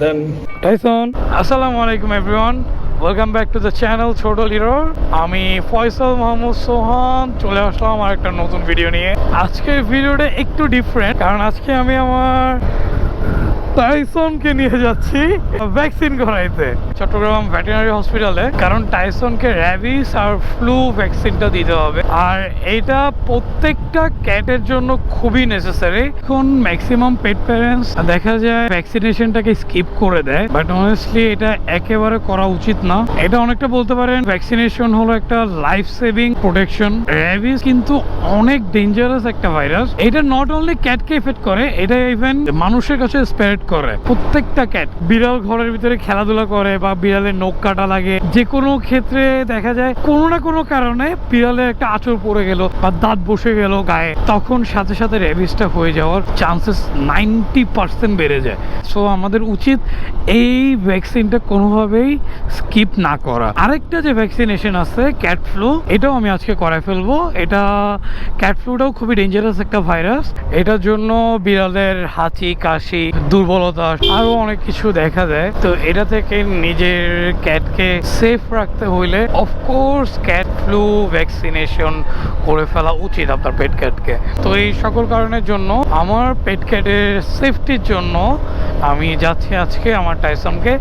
দেন Tyson আসসালামু আলাইকুম everyone welcome back to the channel ছোট লিরো আমি ফয়সাল মোহাম্মদ সোহান চলে আসলাম আর একটা নতুন ভিডিও নিয়ে। আজকের ভিডিওটা একটু ডিফারেন্ট কারণ আজকে আমি আমার টাইসনকে নিয়ে যাচ্ছি ভ্যাকসিন করাইতে। চট্টগ্রাম ভেটেরিনারি হসপিটালে কারণ টাইসনকে র্যাবিস আর ফ্লু ভ্যাকসিনটা দিতে হবে। আর এইটা প্রত্যেকটা ক্যাটের জন্য খুবই নেসেসারি এখন ম্যাক্সিমাম পেট প্যারেন্টস দেখা যায় ভ্যাকসিনেশনটাকে স্কিপ করে দেয়। বাট অনেস্টলি এটা একেবারে করা উচিত না। এটা অনেকটা বলতে পারেন ভ্যাকসিনেশন হলো একটা লাইফ সেভিং প্রোটেকশন র্যাবিস কিন্তু অনেক ডেঞ্জারাস একটা ভাইরাস এটা নট অনলি ক্যাটকে এফেক্ট করে, এটা ইভেন মানুষের কাছে স্প্রেড করে। প্রত্যেকটা ক্যাট বিড়াল ঘরের ভিতরে খেলাধুলা করে বা বিড়ালের নখ কাটা লাগে। যে কোনো ক্ষেত্রে দেখা যায় কোনো না কোনো কারণে বিড়ালের একটা আঁচড় পড়ে গেল বা দাঁত বসে গেল গায়ে। তখন সাথে সাথে র্যাবিসটা হয়ে যাওয়ার চান্সেস নাইনটি পার্সেন্ট বেড়ে যায়। সো আমাদের উচিত এই ভ্যাকসিনটা কোনোভাবেই স্কিপ না করা। আরেকটা যে ভ্যাকসিনেশন আছে ক্যাট ফ্লু এটাও আমি আজকে করায় ফেলব। এটা ক্যাট ফ্লুটাও খুবই ডেঞ্জারাস একটা ভাইরাস এটার জন্য বিড়ালের হাঁচি, কাশি দুর্বলতা, আরও অনেক কিছু দেখা যায়। তো এটা থেকে নিজের ক্যাটকে সেফ রাখতে হইলে অফকোর্স ক্যাট ফ্লু ভ্যাকসিনেশন করে ফেলা উচিত আপনার পেট ক্যাটকে তো এই সকল কারণের জন্য আমার পেট ক্যাটের সেফটির জন্য আমি যাচ্ছি আজকে আমার টাইসনকে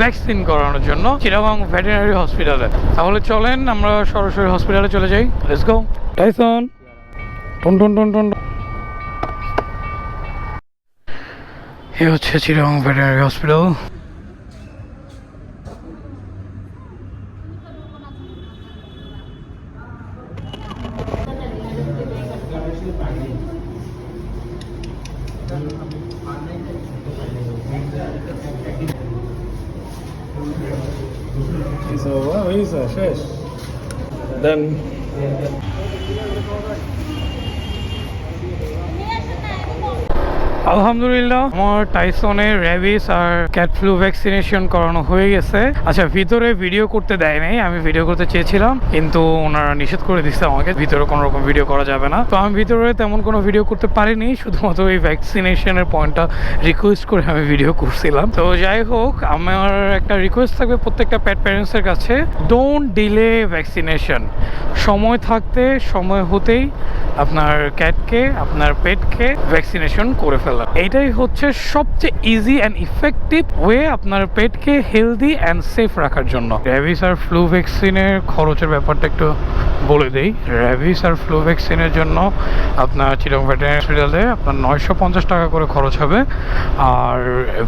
ভ্যাকসিন করানোর জন্য চিরাগং ভেটেরিনারি হসপিটালে তাহলে চলেন, আমরা সরাসরি হসপিটালে চলে যাই। লেটস গো টাইসন টন টন টন টন। এ হচ্ছে চিরাং ভেটেরিনারি হসপিটাল শেষ দেন আলহামদুলিল্লাহ, আমার টাইসনের র্যাবিস আর ক্যাট ফ্লু ভ্যাকসিনেশন করানো হয়ে গেছে। আচ্ছা ভিতরে ভিডিও করতে দেয় নাই, আমি ভিডিও করতে চেয়েছিলাম, কিন্তু ওনারা নিষেধ করে দিচ্ছে আমাকে, ভিতরে কোনো রকম ভিডিও করা যাবে না। তো আমি ভিতরে তেমন কোনো ভিডিও করতে পারিনি, শুধুমাত্র এই ভ্যাকসিনেশনের পয়েন্টটা রিকোয়েস্ট করে আমি ভিডিও করছিলাম। তো যাই হোক, আমার একটা রিকোয়েস্ট থাকবে প্রত্যেকটা প্যাট প্যারেন্টসের কাছে। ডোন্ট ডিলে ভ্যাকসিনেশন সময় থাকতে, সময় হতেই আপনার ক্যাটকে আপনার পেটকে ভ্যাকসিনেশন করে ফেলা। এটাই হচ্ছে সবচেয়ে ইজি অ্যান্ড ইফেক্টিভ ওয়ে আপনার পেটকে হেলদি অ্যান্ড সেফ রাখার জন্য। র্যাবিস আর ফ্লু ভ্যাকসিনের খরচের ব্যাপারটা একটু বলে দেই। র্যাবিস আর ফ্লু ভ্যাকসিনের জন্য আপনার চিরং ভেটেরিনারি হসপিটালে আপনার নয়শো পঞ্চাশ টাকা করে খরচ হবে। আর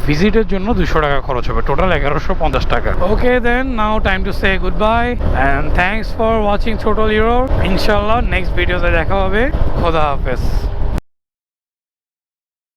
ভিজিটের জন্য দুশো টাকা খরচ হবে। টোটাল এগারোশো পঞ্চাশ টাকা। Okay then now time to say good bye and thanks for watching ছোটল ইউরো ইনশাল্লাহ নেক্সট ভিডিওতে দেখা হবে। 사람이 거다 앞에서